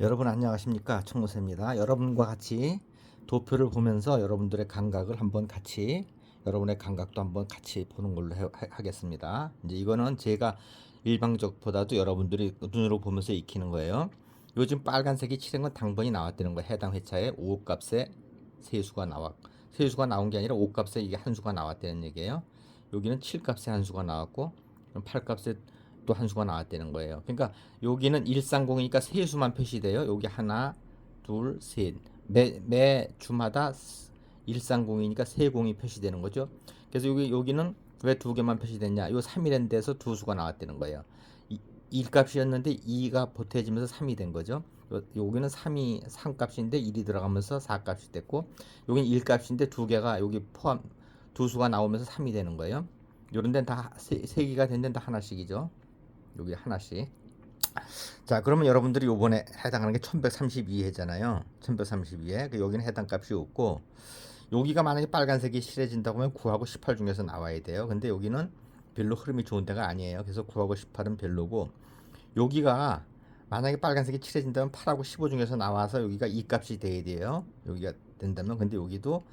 여러분 안녕하십니까 청무새입니다. 여러분과 같이 도표를 보면서 여러분들의 감각을 한번 같이 여러분의 감각도 한번 같이 보는 걸로 해, 하- 하겠습니다. 이제 이거는 제가 일방적보다도 여러분들이 눈으로 보면서 익히는 거예요. 요즘 빨간색이 칠한 건 당번이 나왔다는 거예요. 해당 회차에 5 값에 세수가 나왔 세수가 나온 게 아니라 5 값에 이게 한 수가 나왔다는 얘기예요. 여기는 7 값에 한 수가 나왔고 8 값에 또 한 수가 나왔다는 거예요. 그러니까 여기는 130이니까 세 수만 표시돼요. 여기 하나, 둘, 셋. 매, 매 주마다 130이니까 세 공이 표시되는 거죠. 그래서 여기 여기는 왜 두 개만 표시됐냐? 요 3이라는 데서 두 수가 나왔다는 거예요. 1값이었는데 2가 보태지면서 3이 된 거죠. 요, 여기는 3이 3값인데 1이 들어가면서 4값이 됐고 여기는 1값인데 두 개가 여기 포함 두 수가 나오면서 3이 되는 거예요. 요런 데는 다세 세 개가 된 데는 다 하나씩이죠. 여기 하나씩. 자, 그러면 여러분들이 요번에 해당하는 게 1132회잖아요. 1132회. 그 여기는 해당 값이 없고 여기가 만약에 빨간색이 칠해진다고 하면 9하고 18 중에서 나와야 돼요. 근데 여기는 별로 흐름이 좋은 데가 아니에요. 그래서 9하고 18은 별로고 여기가 만약에 빨간색이 칠해진다면 8하고 15 중에서 나와서 여기가 이 값이 돼야 돼요. 여기가 된다면 근데 여기도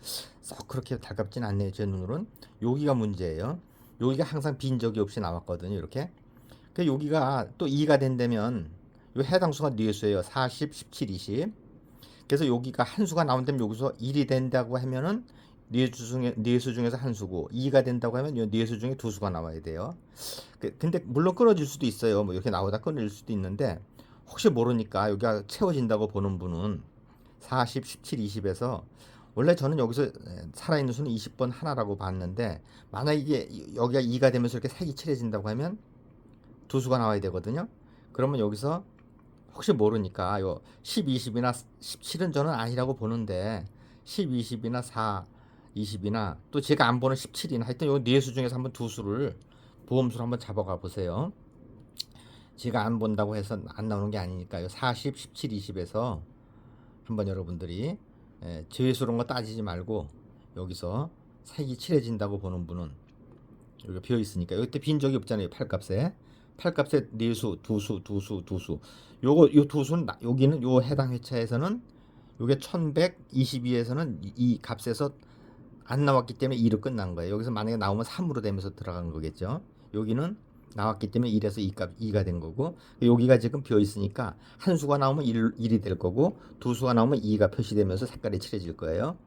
썩 그렇게 달갑진 않네요. 제 눈으로는 여기가 문제예요. 여기가 항상 빈 적이 없이 나왔거든요. 이렇게. 그 여기가 또 2가 된다면 요 해당 수가 네 수예요. 40, 17, 20. 그래서 여기가 한 수가 나온다면 여기서 1이 된다고 하면은 네수 중에 네수 중에서 한 수고 2가 된다고 하면 요 네수 중에 두 수가 나와야 돼요. 그- 근데 물론 끊어질 수도 있어요. 뭐 이렇게 나오다 끊어질 수도 있는데 혹시 모르니까 여기가 채워진다고 보는 분은 40, 17, 20에서 원래 저는 여기서 살아있는 수는 20번 하나라고 봤는데 만약 이게 여기가 2가 되면서 이렇게 색이 칠해진다고 하면 두 수가 나와야 되거든요. 그러면 여기서 혹시 모르니까 요 10, 20이나 17은 저는 아니라고 보는데 10, 20이나 4, 20이나 또 제가 안 보는 17이나 하여튼 요 네 수 중에서 한번 두 수를 보험수로 한번 잡아가 보세요. 제가 안 본다고 해서 안 나오는 게 아니니까요. 40, 17, 20에서 한번 여러분들이 예, 제수런 거 따지지 말고 여기서 색이 칠해진다고 보는 분은 여기가 비어 있으니까 여기 빈 적이 없잖아요. 팔값에. 팔값에 네수, 두수, 두수, 두수. 요거 요 두 수는 나- 여기는 요 해당 회차에서는 요게 1122에서는 이, 이 값에서 안 나왔기 때문에 2로 끝난 거예요. 여기서 만약에 나오면 3으로 되면서 들어간 거겠죠. 여기는 나왔기 때문에 1에서 2값 2가 된 거고 여기가 지금 비어 있으니까 한 수가 나오면 1, 1이 될 거고 두 수가 나오면 2가 표시되면서 색깔이 칠해질 거예요.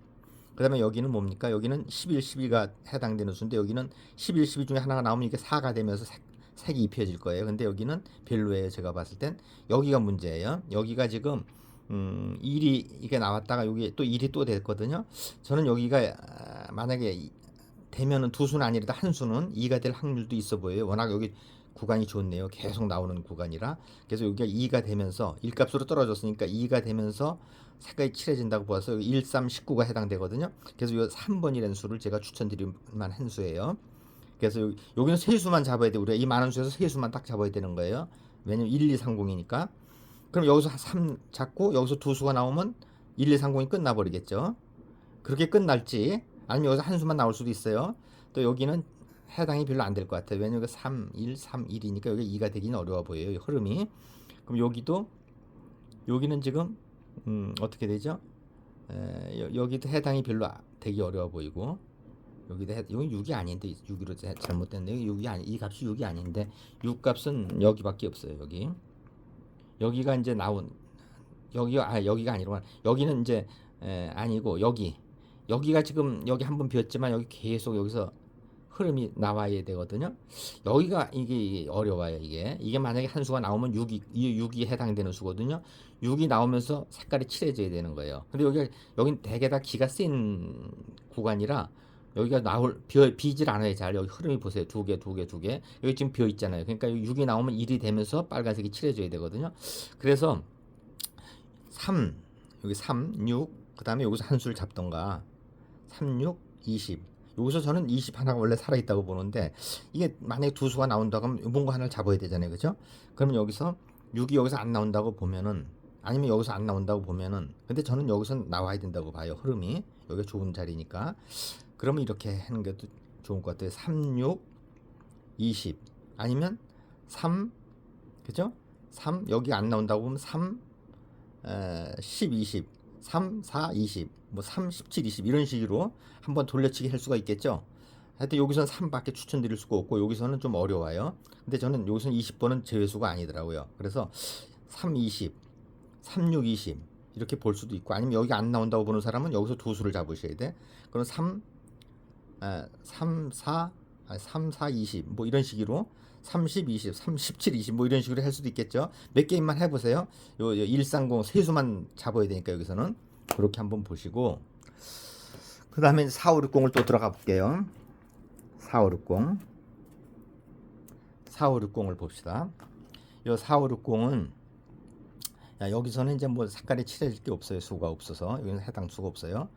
그다음에 여기는 뭡니까? 여기는 11, 12가 해당되는 수인데 여기는 11, 12 중에 하나가 나오면 이게 4가 되면서 색, 색이 입혀질 거예요. 근데 여기는 별로예요. 제가 봤을 땐 여기가 문제예요. 여기가 지금 음, 1이 이게 나왔다가 여기 또 1이 또 됐거든요. 저는 여기가 아, 만약에 이- 되면은 두 수는 아니라도 한 수는 2가 될 확률도 있어 보여요. 워낙 여기 구간이 좋네요. 계속 나오는 구간이라. 그래서 여기가 2가 되면서 1값으로 떨어졌으니까 2가 되면서 색깔이 칠해진다고 봐서 1, 3, 19가 해당되거든요. 그래서 이 3번이라는 수를 제가 추천드릴 만한 수예요. 그래서 여기, 여기는 세 수만 잡아야 돼. 우리가 이 많은 수에서 세 수만 딱 잡아야 되는 거예요. 왜냐면 1, 2, 30이니까. 그럼 여기서 3 잡고 여기서 두 수가 나오면 1, 2, 30이 끝나버리겠죠. 그렇게 끝날지 아니면 여기서 한 수만 나올 수도 있어요. 또 여기는 해당이 별로 안 될 것 같아요. 왜냐면 3, 1, 3, 1이니까 여기 2가 되기는 어려워 보여요. 이 흐름이. 그럼 여기도 여기는 지금 음, 어떻게 되죠? 에, 여, 여기도 해당이 별로 아- 되기 어려워 보이고 여기도 해, 이건 6이 아닌데 6으로 잘못됐네요. 6이 아니 이 값이 6이 아닌데 6 값은 여기밖에 없어요. 여기 여기가 이제 나온 여기가 아 여기가 아니구나. 여기는 이제 에, 아니고 여기 여기가 지금 여기 한 번 비었지만 여기 계속 여기서 흐름이 나와야 되거든요. 여기가 이게 어려워요. 이게 이게 만약에 한 수가 나오면 6이 이 6이 해당되는 수거든요. 6이 나오면서 색깔이 칠해져야 되는 거예요. 근데 여기 여긴 대개 다 기가 센 구간이라 여기가 나올 비어 비질 않아요. 잘 여기 흐름이 보세요. 두 개, 두 개, 두 개. 여기 지금 비어 있잖아요. 그러니까 6이 나오면 1이 되면서 빨간색이 칠해져야 되거든요. 그래서 3 여기 3, 6 그다음에 여기서 한 수를 잡던가 3, 6, 20 여기서 저는 20 하나가 원래 살아 있다고 보는데 이게 만약에 두 수가 나온다고 하면 뭔가 하나를 잡아야 되잖아요. 그죠? 그러면 여기서 6이 여기서 안 나온다고 보면은 아니면 여기서 안 나온다고 보면은 근데 저는 여기서 나와야 된다고 봐요. 흐름이 여기가 좋은 자리니까 그러면 이렇게 하는 게또 좋을 것 같아요. 3, 6, 20 아니면 3 그죠? 3 여기 안 나온다고 보면 3 에, 10, 20, 3, 4, 20, 뭐 3, 17, 20 이런 식으로 한번 돌려치기 할 수가 있겠죠. 하여튼 여기서는 3밖에 추천드릴 수가 없고 여기서는 좀 어려워요. 근데 저는 여기서는 20번은 제외수가 아니더라고요. 그래서 3, 20, 3, 6, 20 이렇게 볼 수도 있고 아니면 여기 안 나온다고 보는 사람은 여기서 두 수를 잡으셔야 돼. 그럼 3, 에, 3, 4, 아, 3, 4, 20 뭐 이런 식으로 30, 20, 37, 20 뭐 이런 식으로 할 수도 있겠죠. 몇 게임만 해보세요. 요, 요 130 세수만 잡아야 되니까 여기서는 그렇게 한번 보시고 그 다음에 4, 5, 6공을 또 들어가 볼게요. 4, 5, 6공 4, 5, 6공을 봅시다. 요 4, 5, 6공은 야, 여기서는 이제 뭐 색깔이 칠해질 게 없어요. 수가 없어서 여기는 해당 수가 없어요.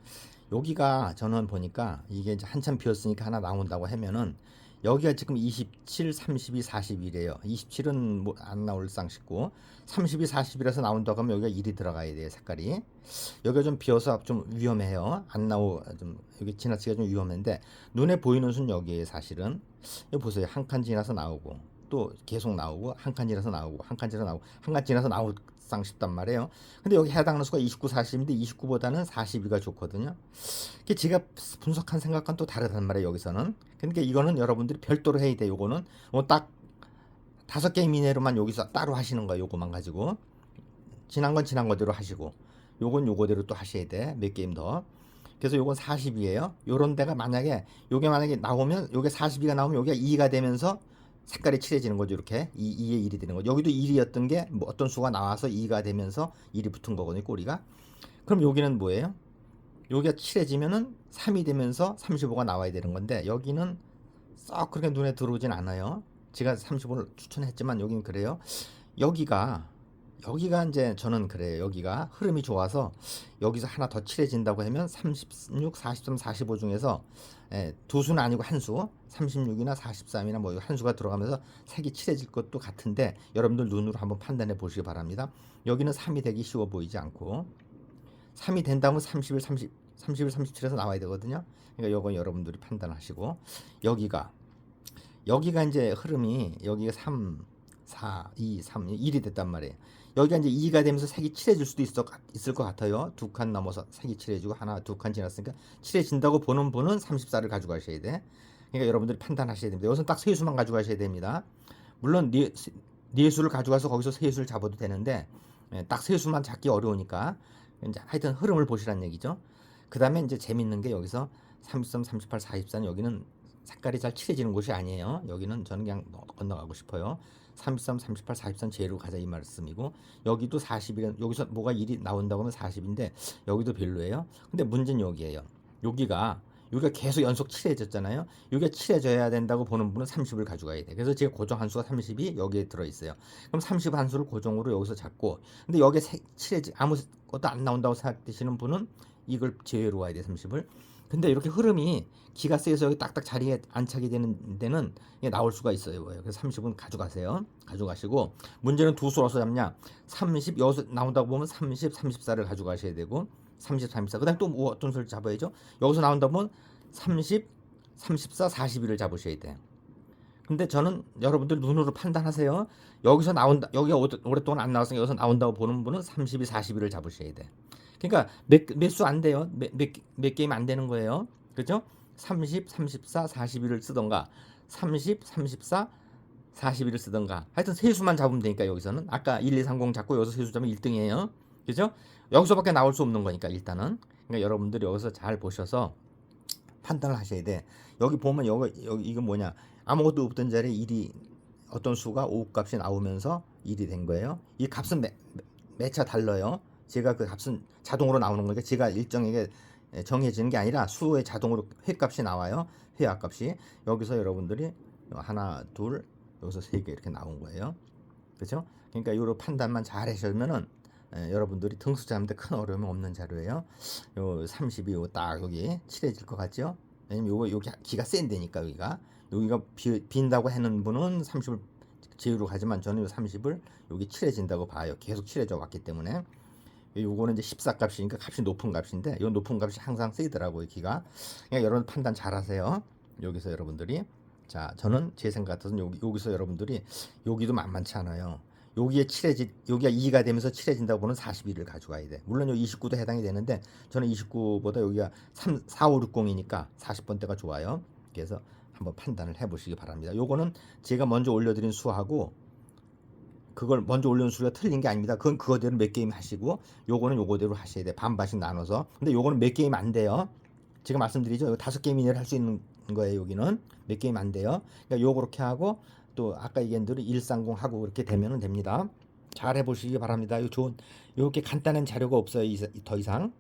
여기가 저는 보니까 이게 이제 한참 비었으니까 하나 나온다고 하면은 여기가 지금 27, 32, 41이에요. 27은 뭐 안 나올 상 싶고 32, 41에서 나온다고 하면 여기가 1이 들어가야 돼요. 색깔이. 여기가 좀 비어서 좀 위험해요. 안 나오 좀 여기 지나치기가 좀 위험한데 눈에 보이는 순 여기에 사실은 여기 보세요. 한 칸 지나서 나오고 또 계속 나오고 한 칸 지나서 나오고 한 칸 지나서 나오고 한 칸 지나서 나 올상 싶단 말이에요. 근데 여기 해당하는 수가 29, 40인데 29보다는 42가 좋거든요. 이게 제가 분석한 생각과는 또 다르단 말이에요. 여기서는. 그러니까 이거는 여러분들이 별도로 해야 돼. 요거는 어, 딱 다섯 게임 이내로만 여기서 따로 하시는 거예요. 요거만 가지고 지난 건 지난 거대로 하시고 요건 요거대로 또 하셔야 돼. 몇 게임 더. 그래서 요건 40이에요. 요런 데가 만약에 요게 만약에 나오면 요게 42가 나오면 요게 2가 되면서 색깔이 칠해지는 거죠. 이렇게 2, 2에 1이 되는 거죠. 여기도 1이었던 게 뭐 어떤 수가 나와서 2가 되면서 1이 붙은 거거든요. 꼬리가. 그럼 여기는 뭐예요? 여기가 칠해지면은 3이 되면서 35가 나와야 되는 건데 여기는 썩 그렇게 눈에 들어오진 않아요. 제가 35를 추천했지만 여기는 그래요. 여기가 여기가 이제 저는 그래요. 여기가 흐름이 좋아서 여기서 하나 더 칠해진다고 하면 36, 43, 45 중에서 예, 두 수는 아니고 한 수, 36이나 43이나 뭐 한 수가 들어가면서 색이 칠해질 것도 같은데 여러분들 눈으로 한번 판단해 보시기 바랍니다. 여기는 3이 되기 쉬워 보이지 않고 3이 된다면 31, 30, 31, 37에서 나와야 되거든요. 그러니까 요건 여러분들이 판단하시고 여기가 여기가 이제 흐름이 여기가 3, 4, 2, 3, 1이 됐단 말이에요. 여기가 이제 2가 되면서 색이 칠해질 수도 있어, 있을 것 같아요. 두 칸 넘어서 색이 칠해지고 하나, 두 칸 지났으니까 칠해진다고 보는 분은 34를 가져가셔야 돼. 그러니까 여러분들이 판단하셔야 됩니다. 여기서 딱 세 수만 가져가셔야 됩니다. 물론 네, 네 수를 가져가서 거기서 세 수를 잡아도 되는데 예, 딱세 수만 잡기 어려우니까 이제 하여튼 흐름을 보시란 얘기죠. 그 다음에 이제 재밌는 게 여기서 33, 38, 44는 여기는 색깔이 잘 칠해지는 곳이 아니에요. 여기는 저는 그냥 건너가고 싶어요. 33, 38, 43 제로 가자 이 말씀이고 여기도 40이란 여기서 뭐가 1이 나온다고 하면 40인데 여기도 별로예요. 근데 문제는 여기에요. 여기가 여기가 계속 연속 칠해졌잖아요. 여기가 칠해져야 된다고 보는 분은 30을 가져가야 돼. 그래서 제가 고정 한수가 30이 여기에 들어 있어요. 그럼 30 한수를 고정으로 여기서 잡고 근데 여기에 칠해지 아무것도 안 나온다고 생각되시는 분은 이걸 제외로 와야 돼 30을. 근데 이렇게 흐름이 기가 세서 여기 딱딱 자리에 안착이 되는 데는 나올 수가 있어요. 그래서 30은 가져가세요. 가져가시고 문제는 두 수로서 잡냐? 30 여기서 나온다고 보면 30, 34를 가져가셔야 되고 30, 34. 그다음 또 뭐 어떤 수를 잡아야죠? 여기서 나온다 보면 30, 34, 41을 잡으셔야 돼. 근데 저는 여러분들 눈으로 판단하세요. 여기서 나온다. 여기가 오랫동안 안 나왔으니까 여기서 나온다고 보는 분은 32, 41을 잡으셔야 돼. 그러니까 몇 수 안 돼요. 몇, 몇, 몇 게임 안 되는 거예요. 그죠? 30, 34, 41을 쓰던가 30, 34, 41을 쓰던가 하여튼 세 수만 잡으면 되니까 여기서는 아까 1, 2, 30 잡고 여기서 세수 잡으면 1등이에요. 그죠? 여기서밖에 나올 수 없는 거니까 일단은 그러니까 여러분들이 여기서 잘 보셔서 판단을 하셔야 돼. 여기 보면 여기 여기 이거 뭐냐? 아무것도 없던 자리에 1이 어떤 수가 5 값이 나오면서 1이 된 거예요. 이 값은 매, 매차 달라요. 제가 그 값은 자동으로 나오는 거니까 제가 일정하게 정해지는 게 아니라 수의 자동으로 회값이 나와요. 회화값이 여기서 여러분들이 하나, 둘, 여기서 세 개 이렇게 나온 거예요. 그렇죠? 그러니까 이런 판단만 잘 하시면은 에, 여러분들이 등수 잡는데 큰 어려움이 없는 자료예요. 요 30이 딱 여기 칠해질 것 같죠? 왜냐면 요거 여기 기가 센 데니까 여기가 여기가 비, 빈다고 하는 분은 30을 제외로 가지만 저는 요 30을 여기 칠해진다고 봐요. 계속 칠해져 왔기 때문에 요거는 이제 14 값이니까 값이 높은 값인데 이 높은 값이 항상 쓰이더라고요 기가 그러니까 여러분 판단 잘 하세요 여기서 여러분들이 자 저는 제 생각 같아서는 여기, 여기서 여러분들이 여기도 만만치 않아요 여기에 칠해지 여기가 2가 되면서 칠해진다고 보는 41을 가져가야 돼. 물론 여기 29도 해당이 되는데 저는 29보다 여기가 3 4 5 60이니까 40번대가 좋아요. 그래서 한번 판단을 해 보시기 바랍니다. 요거는 제가 먼저 올려 드린 수하고 그걸 먼저 올려놓은 수가 틀린 게 아닙니다. 그건 그거대로 몇 게임 하시고 요거는 요거대로 하셔야 돼. 반반씩 나눠서. 근데 요거는 몇 게임 안 돼요. 제가 말씀드리죠. 다섯 게임 이내로 할 수 있는 거예요. 여기는 몇 게임 안 돼요. 그러니까 요 그렇게 하고 또 아까 얘기한 대로 130 하고 그렇게 되면은 됩니다. 잘 해보시기 바랍니다. 요 좋은 요렇게 간단한 자료가 없어요. 이- 더 이상.